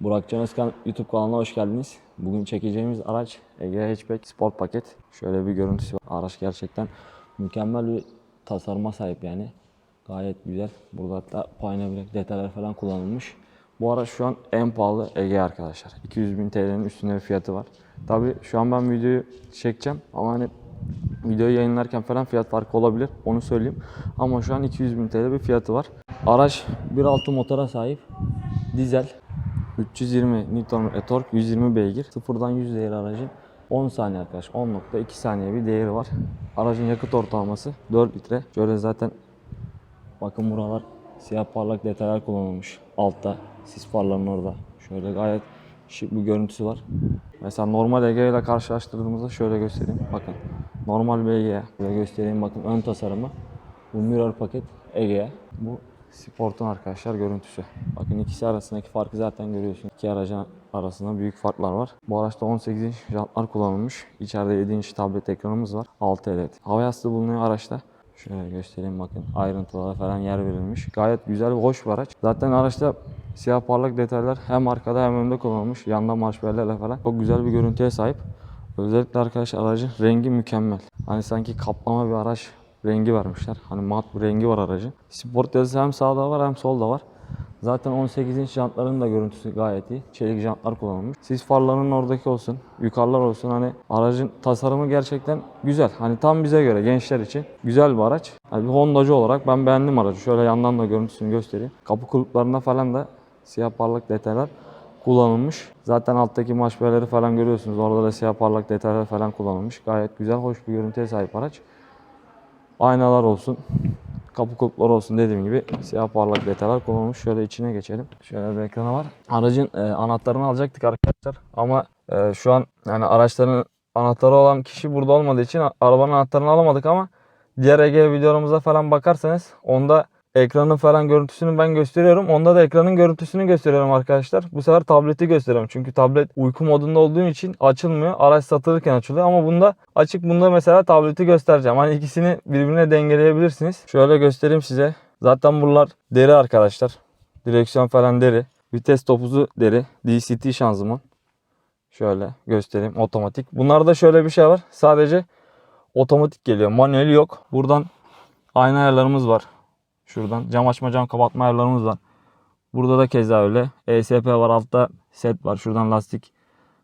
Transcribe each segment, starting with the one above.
Burak Can Özkan YouTube kanalına hoş geldiniz. Bugün çekeceğimiz araç Ege Hatchback Sport Paket. Şöyle bir görüntüsü var. Araç gerçekten mükemmel bir tasarıma sahip yani. Gayet güzel. Burada hatta payna bilek detaylar falan kullanılmış. Bu araç şu an en pahalı Ege arkadaşlar. 200 bin TL'nin üstünde bir fiyatı var. Tabi şu an ben videoyu çekeceğim ama hani videoyu yayınlarken falan fiyat farkı olabilir. Onu söyleyeyim. Ama şu an 200 bin TL bir fiyatı var. Araç 1.6 motora sahip. Dizel 320 Nm tork, 120 beygir. Sıfırdan 100 değeri aracın 10 saniye arkadaş. 10.2 saniye bir değeri var. Aracın yakıt ortalaması 4 litre. Şöyle zaten bakın buralar siyah parlak detaylar kullanılmış. Altta sis farlarının orada. Şöyle gayet şık bir görüntüsü var. Mesela normal Ege ile karşılaştırdığımızda şöyle göstereyim. Bakın normal bir göstereyim bakın ön tasarımı. Bu mirror paket Ege'ye. Bu Sport'un arkadaşlar görüntüsü. Bakın ikisi arasındaki farkı zaten görüyorsunuz. İki aracın arasında büyük farklar var. Bu araçta 18 inç jantlar kullanılmış. İçeride 7 inç tablet ekranımız var. 6 LED. Hava yastığı bulunuyor araçta. Şöyle göstereyim bakın ayrıntılara falan yer verilmiş. Gayet güzel ve hoş bir araç. Zaten araçta siyah parlak detaylar hem arkada hem önde kullanılmış. Yanda marşbellerle falan. Çok güzel bir görüntüye sahip. Özellikle arkadaşlar aracın rengi mükemmel. Hani sanki kaplama bir araç rengi vermişler. Hani mat bir rengi var aracın. Sport yazısı hem sağda var hem solda var. Zaten 18 inç jantların da görüntüsü gayet iyi. Çelik jantlar kullanılmış. Sis farlarının oradaki olsun, yukarılar olsun. Hani aracın tasarımı gerçekten güzel. Hani tam bize göre gençler için güzel bir araç. Hani bir Honda'cı olarak ben beğendim aracı. Şöyle yandan da görüntüsünü göstereyim. Kapı kulplarında falan da siyah parlak detaylar kullanılmış. Zaten alttaki maşbeleri falan görüyorsunuz. Orada da siyah parlak detaylar falan kullanılmış. Gayet güzel, hoş bir görüntüye sahip araç. Aynalar olsun, kapı kulpları olsun dediğim gibi siyah parlak detaylar kullanılmış. Şöyle içine geçelim. Şöyle bir ekranı var. Aracın e, anahtarını alacaktık arkadaşlar ama e, şu an yani araçların anahtarı olan kişi burada olmadığı için arabanın anahtarını alamadık ama diğer Ege videolarımıza falan bakarsanız onda ekranın falan görüntüsünü ben gösteriyorum. Onda da ekranın görüntüsünü gösteriyorum arkadaşlar. Bu sefer tableti gösteriyorum. Çünkü tablet uyku modunda olduğu için açılmıyor. Araç satılırken açılıyor ama bunda açık. Bunda mesela tableti göstereceğim. Hani ikisini birbirine dengeleyebilirsiniz. Şöyle göstereyim size. Zaten buralar deri arkadaşlar. Direksiyon falan deri. Vites topuzu deri. DCT şanzıman. Şöyle göstereyim otomatik. Bunlarda şöyle bir şey var. Sadece otomatik geliyor. Manuel yok. Buradan ayna ayarlarımız var. Şuradan cam açma cam kapatma ayarlarımız var. Burada da keza öyle. ESP var altta set var. Şuradan lastik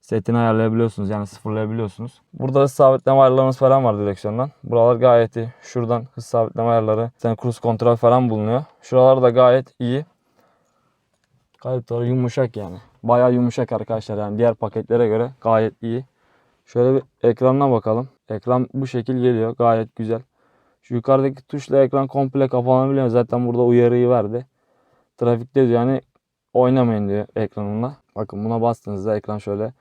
setini ayarlayabiliyorsunuz. Yani sıfırlayabiliyorsunuz. Burada hız sabitleme ayarlarımız falan var direksiyondan. Buralar gayet iyi. Şuradan hız sabitleme ayarları. Yani cruise kontrol falan bulunuyor. Şuralar da gayet iyi. Gayet doğru yumuşak yani. Bayağı yumuşak arkadaşlar yani diğer paketlere göre gayet iyi. Şöyle bir ekranına bakalım. Ekran bu şekil geliyor. Gayet güzel. Şu yukarıdaki tuşla ekran komple kapanabiliyor. Zaten burada uyarıyı verdi. Trafikte diyor yani oynamayın diyor ekranında. Bakın buna bastığınızda ekran şöyle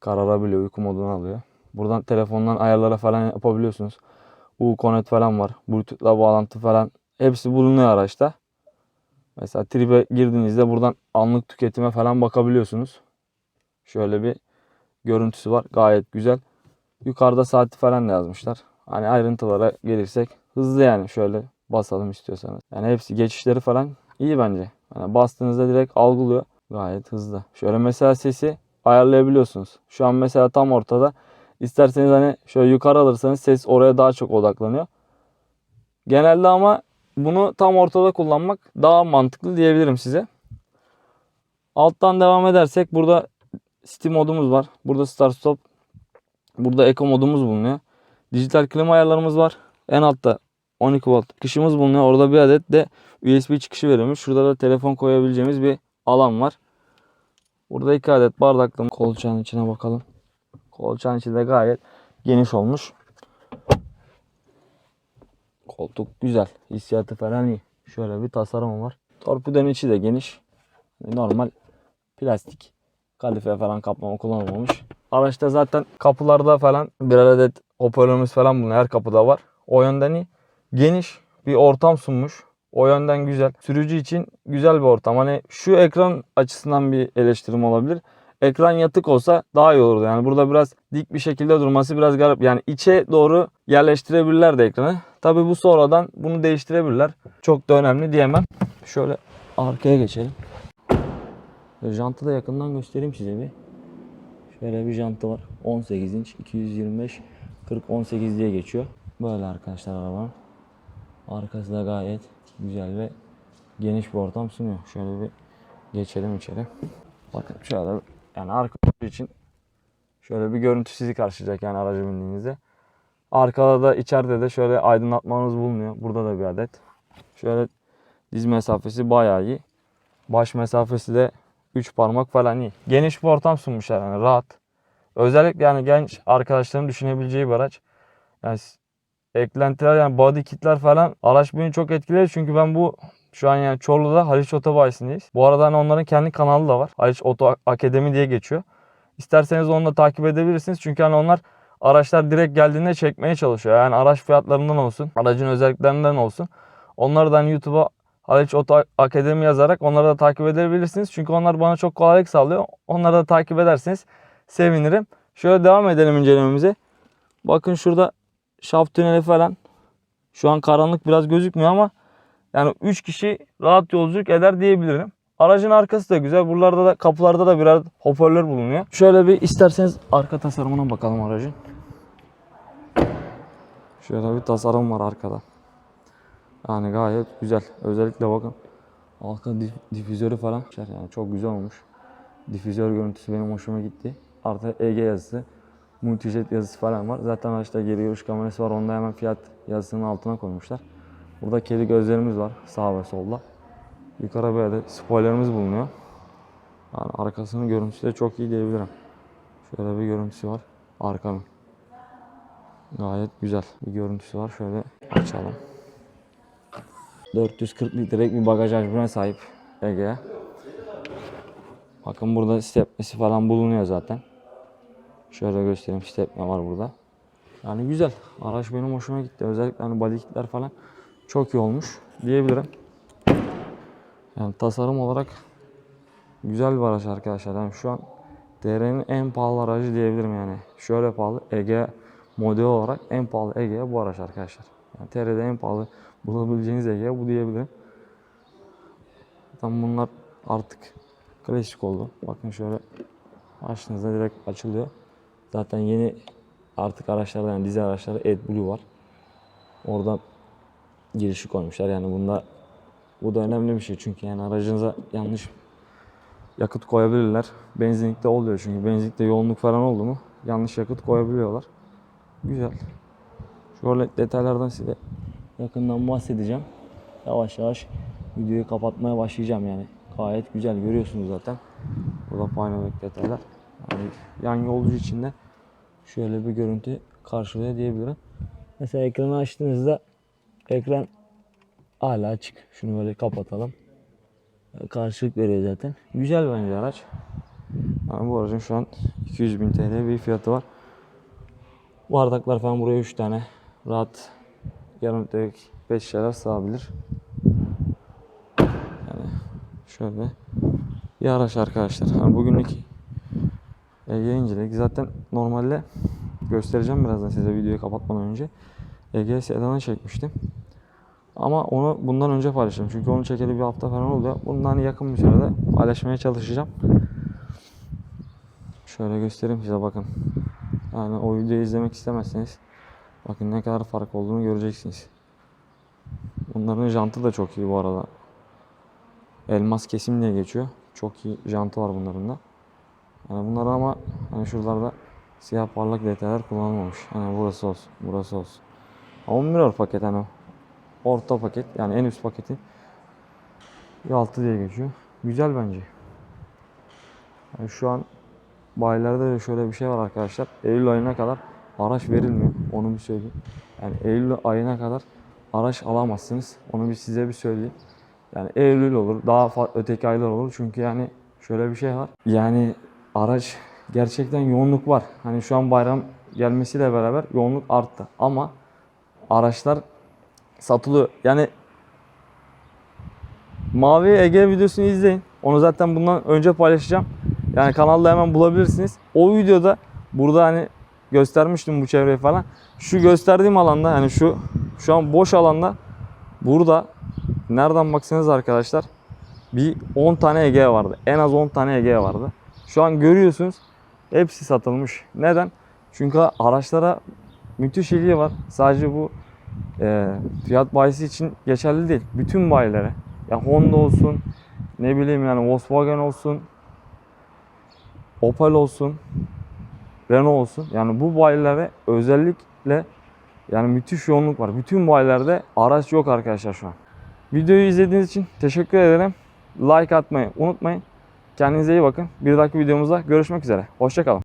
kararabiliyor. Uyku modunu alıyor. Buradan telefondan ayarlara falan yapabiliyorsunuz. U-Connect falan var. Bluetooth'la bağlantı falan. Hepsi bulunuyor araçta. Mesela tribe girdiğinizde buradan anlık tüketime falan bakabiliyorsunuz. Şöyle bir görüntüsü var. Gayet güzel. Yukarıda saati falan da yazmışlar. Hani ayrıntılara gelirsek hızlı yani şöyle basalım istiyorsanız. Yani hepsi geçişleri falan iyi bence. Yani bastığınızda direkt algılıyor. Gayet hızlı. Şöyle mesela sesi ayarlayabiliyorsunuz. Şu an mesela tam ortada. İsterseniz hani şöyle yukarı alırsanız ses oraya daha çok odaklanıyor. Genelde ama bunu tam ortada kullanmak daha mantıklı diyebilirim size. Alttan devam edersek burada Steam modumuz var. Burada Start Stop. Burada Eco modumuz bulunuyor. Dijital klima ayarlarımız var. En altta 12 volt çıkışımız bulunuyor. Orada bir adet de USB çıkışı verilmiş. Şurada da telefon koyabileceğimiz bir alan var. Burada iki adet bardaklı kolçağın içine bakalım. Kolçağın içi de gayet geniş olmuş. Koltuk güzel. Hissiyatı falan iyi. Şöyle bir tasarımı var. Torpidanın içi de geniş. Normal plastik. Kalife falan kaplama kullanılmamış. Araçta zaten kapılarda falan bir adet hoparlörümüz falan bulunuyor. Her kapıda var. O yönden iyi. Geniş bir ortam sunmuş. O yönden güzel. Sürücü için güzel bir ortam. Hani şu ekran açısından bir eleştirim olabilir. Ekran yatık olsa daha iyi olurdu. Yani burada biraz dik bir şekilde durması biraz garip. Yani içe doğru yerleştirebilirler de ekranı. Tabi bu sonradan bunu değiştirebilirler. Çok da önemli diyemem. Şöyle arkaya geçelim. Jantı da yakından göstereyim size bir. Şöyle bir jantı var. 18 inç 225 40 18 diye geçiyor. Böyle arkadaşlar arabanın. Arkası da gayet güzel ve geniş bir ortam sunuyor. Şöyle bir geçelim içeri. Bakın şöyle yani arka için şöyle bir görüntü sizi karşılayacak yani aracı bindiğinizde. Arkada da içeride de şöyle aydınlatmamız bulunuyor. Burada da bir adet. Şöyle diz mesafesi bayağı iyi. Baş mesafesi de 3 parmak falan iyi. Geniş bir ortam sunmuşlar yani rahat. Özellikle yani genç arkadaşların düşünebileceği bir araç. Yani eklentiler yani body kitler falan araç beni çok etkiledi çünkü ben bu şu an yani Çorlu'da Haliç Otobayisi'ndeyiz. Bu arada hani onların kendi kanalı da var. Haliç Oto Akademi diye geçiyor. İsterseniz onu da takip edebilirsiniz. Çünkü hani onlar araçlar direkt geldiğinde çekmeye çalışıyor. Yani araç fiyatlarından olsun, aracın özelliklerinden olsun. Onları da hani YouTube'a Haliç Oto Akademi yazarak onları da takip edebilirsiniz. Çünkü onlar bana çok kolaylık sağlıyor. Onları da takip ederseniz sevinirim. Şöyle devam edelim incelememize. Bakın şurada şaft tüneli falan. Şu an karanlık biraz gözükmüyor ama yani 3 kişi rahat yolculuk eder diyebilirim. Aracın arkası da güzel. Buralarda da kapılarda da biraz hoparlör bulunuyor. Şöyle bir isterseniz arka tasarımına bakalım aracın. Şöyle bir tasarım var arkada. Yani gayet güzel. Özellikle bakın arka dif- difüzörü falan yani çok güzel olmuş. Difüzör görüntüsü benim hoşuma gitti. Artı EG yazısı, multijet yazısı falan var. Zaten araçta geri görüş kamerası var. Onda hemen fiyat yazısının altına koymuşlar. Burada kedi gözlerimiz var sağ ve solda. Yukarı böyle de spoilerimiz bulunuyor. Yani arkasının görüntüsü de çok iyi diyebilirim. Şöyle bir görüntüsü var arkanın. Gayet güzel bir görüntüsü var. Şöyle açalım. 440 litrelik bir bagaj hacmine sahip Ege'ye. Bakın burada stepnesi falan bulunuyor zaten. Şöyle göstereyim stepne var burada. Yani güzel. Araç benim hoşuma gitti. Özellikle hani body kitler falan çok iyi olmuş diyebilirim. Yani tasarım olarak güzel bir araç arkadaşlar. Yani şu an TR'nin en pahalı aracı diyebilirim yani. Şöyle pahalı Ege model olarak en pahalı Ege bu araç arkadaşlar. Yani TR'de en pahalı bulabileceğiniz Ege bu diyebilirim. Zaten bunlar artık klasik oldu. Bakın şöyle açtığınızda direkt açılıyor. Zaten yeni artık araçlarda yani dizel araçlarda AdBlue var. Oradan girişi koymuşlar. Yani bunda bu da önemli bir şey çünkü yani aracınıza yanlış yakıt koyabilirler. Benzinlikte oluyor çünkü benzinlikte yoğunluk falan oldu mu yanlış yakıt koyabiliyorlar. Güzel. Şöyle detaylardan size yakından bahsedeceğim. Yavaş yavaş videoyu kapatmaya başlayacağım yani. Gayet güzel görüyorsunuz zaten. Burada panoramik detaylar. Yani yan yolcu için de şöyle bir görüntü karşılıyor diyebilirim. Mesela ekranı açtığınızda ekran hala açık. Şunu böyle kapatalım. Karşılık veriyor zaten. Güzel bence araç. Yani bu aracın şu an 200 bin TL bir fiyatı var. Bardaklar falan buraya 3 tane. Rahat yarım litrelik 5 şişeler sığabilir. Şöyle bir araç arkadaşlar. Yani bugünlük Ege inceledik. Zaten normalde göstereceğim birazdan size videoyu kapatmadan önce. Ege sedanı çekmiştim. Ama onu bundan önce paylaştım. Çünkü onu çekeli bir hafta falan oluyor. Bundan yakın bir sürede paylaşmaya çalışacağım. Şöyle göstereyim size bakın. Yani o videoyu izlemek istemezseniz bakın ne kadar fark olduğunu göreceksiniz. Bunların jantı da çok iyi bu arada. Elmas kesim diye geçiyor. Çok iyi jantı var bunların da. Yani bunlar ama hani şuralarda siyah parlak detaylar kullanılmamış. Hani burası olsun, burası olsun. 10 mirror paket hani orta paket yani en üst paketin altı diye geçiyor. Güzel bence. Yani şu an bayilerde de şöyle bir şey var arkadaşlar. Eylül ayına kadar araç verilmiyor. Onu bir söyleyeyim. Yani Eylül ayına kadar araç alamazsınız. Onu bir size bir söyleyeyim. Yani Eylül olur, daha öteki aylar olur. Çünkü yani şöyle bir şey var. Yani araç gerçekten yoğunluk var. Hani şu an bayram gelmesiyle beraber yoğunluk arttı. Ama araçlar satılıyor. Yani Mavi Ege videosunu izleyin. Onu zaten bundan önce paylaşacağım. Yani kanalda hemen bulabilirsiniz. O videoda burada hani göstermiştim bu çevreyi falan. Şu gösterdiğim alanda yani şu şu an boş alanda burada nereden baksanız arkadaşlar bir 10 tane Ege vardı. En az 10 tane Ege vardı. Şu an görüyorsunuz hepsi satılmış. Neden? Çünkü araçlara müthiş ilgi var. Sadece bu e, fiyat bayisi için geçerli değil. Bütün bayilere. Ya Honda olsun, ne bileyim yani Volkswagen olsun, Opel olsun, Renault olsun. Yani bu bayilere özellikle yani müthiş yoğunluk var. Bütün bayilerde araç yok arkadaşlar şu an. Videoyu izlediğiniz için teşekkür ederim. Like atmayı unutmayın. Kendinize iyi bakın. Bir dahaki videomuzda görüşmek üzere. Hoşçakalın.